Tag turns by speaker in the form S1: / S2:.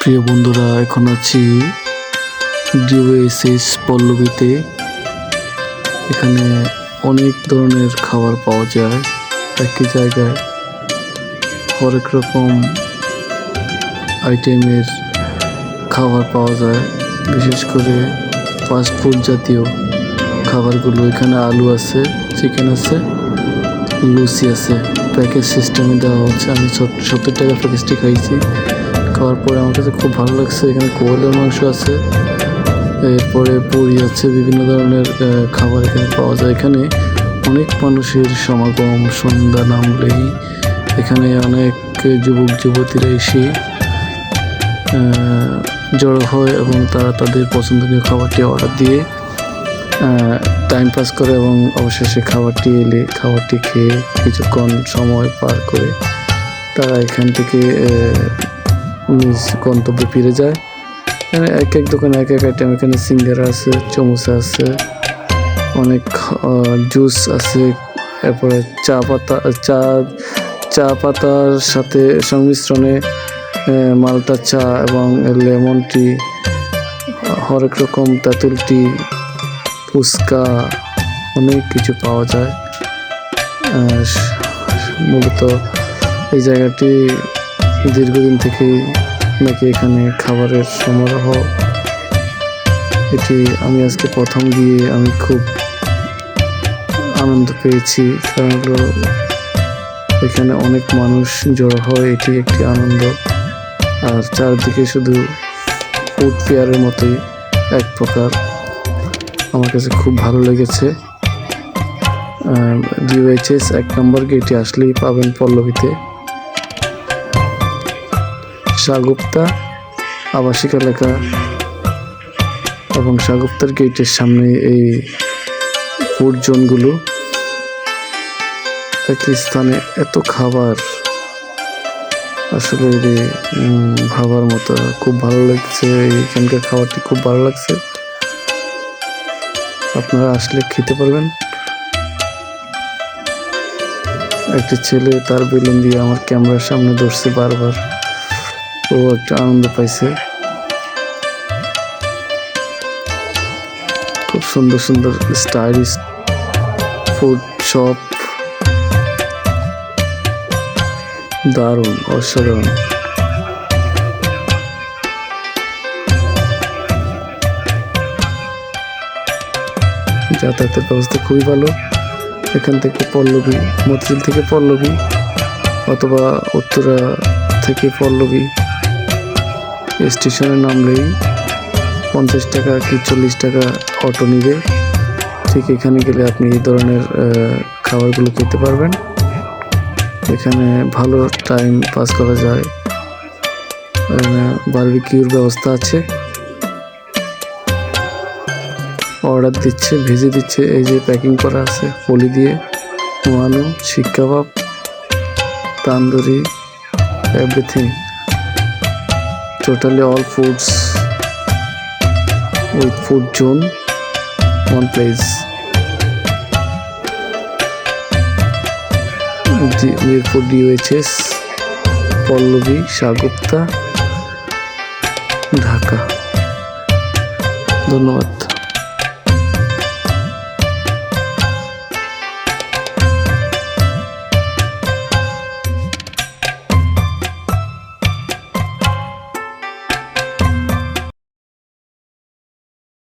S1: প্রিয় বন্ধুরা, এখন আছি ডিওএসএস পল্লবীতে। এখানে অনেক ধরনের খাবার পাওয়া যায়। একই জায়গায় হরেক রকম আইটেমের খাবার পাওয়া যায়। বিশেষ করে ফাস্ট ফুড জাতীয় খাবারগুলো। এখানে আলু আছে চিকেন আছে, লুচি আছে। প্যাকেজ সিস্টেমে দেওয়া হচ্ছে। আমি সত- সত্তর টাকা প্যাকেজটি খাইছি। খাওয়ার পরে আমার কাছে খুব ভালো লাগছে। এখানে কোয়েলের মাংস আছে, এরপরে পুরি আছে, বিভিন্ন ধরনের খাবার এখানে পাওয়া যায়। এখানে অনেক মানুষের সমাগম, সন্ধ্যা নামলেই এখানে অনেক যুবক, যুবতীরা এসে জড়ো হয় এবং তারা তাদের পছন্দনীয় খাবারটি অর্ডার দিয়ে টাইম পাস করে এবং অবশেষে খাবারটি এলে, খাবারটি খেয়ে কিছুক্ষণ সময় পার করে তারা এখান থেকে নিজ গন্তব্যে ফিরে যায়। এখানে এক এক দোকানে এক এক আইটেম এখানে সিঙ্গারা আছে, চমুচা আছে, অনেক জুস আছে, এরপরে চা পাতা, চা চা পাতার সাথে সংমিশ্রণে মালটা চা এবং লেমন টি, হরেক রকম তেঁতুল টি, ফুচকা, অনেক কিছু পাওয়া যায়। মূলত এই জায়গাটি দীর্ঘদিন থেকেই নাকি এখানে খাবারের সমারোহ। এটি আমি আজকে প্রথম গিয়ে আমি খুব আনন্দ পেয়েছি। কারণ এখানে অনেক মানুষ জড়ো হয়, এটি একটি আনন্দ। আর চারদিকে শুধু ফুড ফেয়ারের মতোই এক প্রকার। আমার কাছে খুব ভালো লেগেছে। ডিওএইচএস এক নম্বর গেটে আসলেই পাবেন পল্লবীতে। শাহগুপ্তা আবাসিক এলাকা এবং শাহগুপ্তার গেটের সামনে এই ফুড জোনগুলো। একই স্থানে এত খাবার, আসলে ভাবার মতো খুব ভালো লাগছে। এইখানকার খাবারটি খুব ভালো লাগছে। আপনারা আসলে খেতে পারবেন। একটি ছেলে তার বেলুন দিয়ে আমার ক্যামেরার সামনে ধরছে বারবার। ও একটা আনন্দ পাইছে। খুব সুন্দর সুন্দর স্টাইলিশ ফুড শপ। দারুণ, অসাধারণ। যাতায়াতের ব্যবস্থা খুবই ভালো। এখান থেকে পল্লবী, মতিঝিল থেকে পল্লবী অথবা উত্তরা থেকে পল্লবী স্টেশনে নামলেই পঞ্চাশ টাকা কি চল্লিশ টাকা অটো নিবে। ঠিক এখানে গেলে আপনি এই ধরনের খাবারগুলো খেতে পারবেন। এখানে ভালো টাইম পাস করা যায়। বারবিকিউর ব্যবস্থা আছে। অর্ডার দিচ্ছে, ভেজে দিচ্ছে, এই যে প্যাকিং করা আছে, পলি দিয়ে মোয়ানো seekh kebab tandoori everything totally all foods with food zone one place Mirpur DOHS Pallabi Shahgupta Dhaka ধন্যবাদ।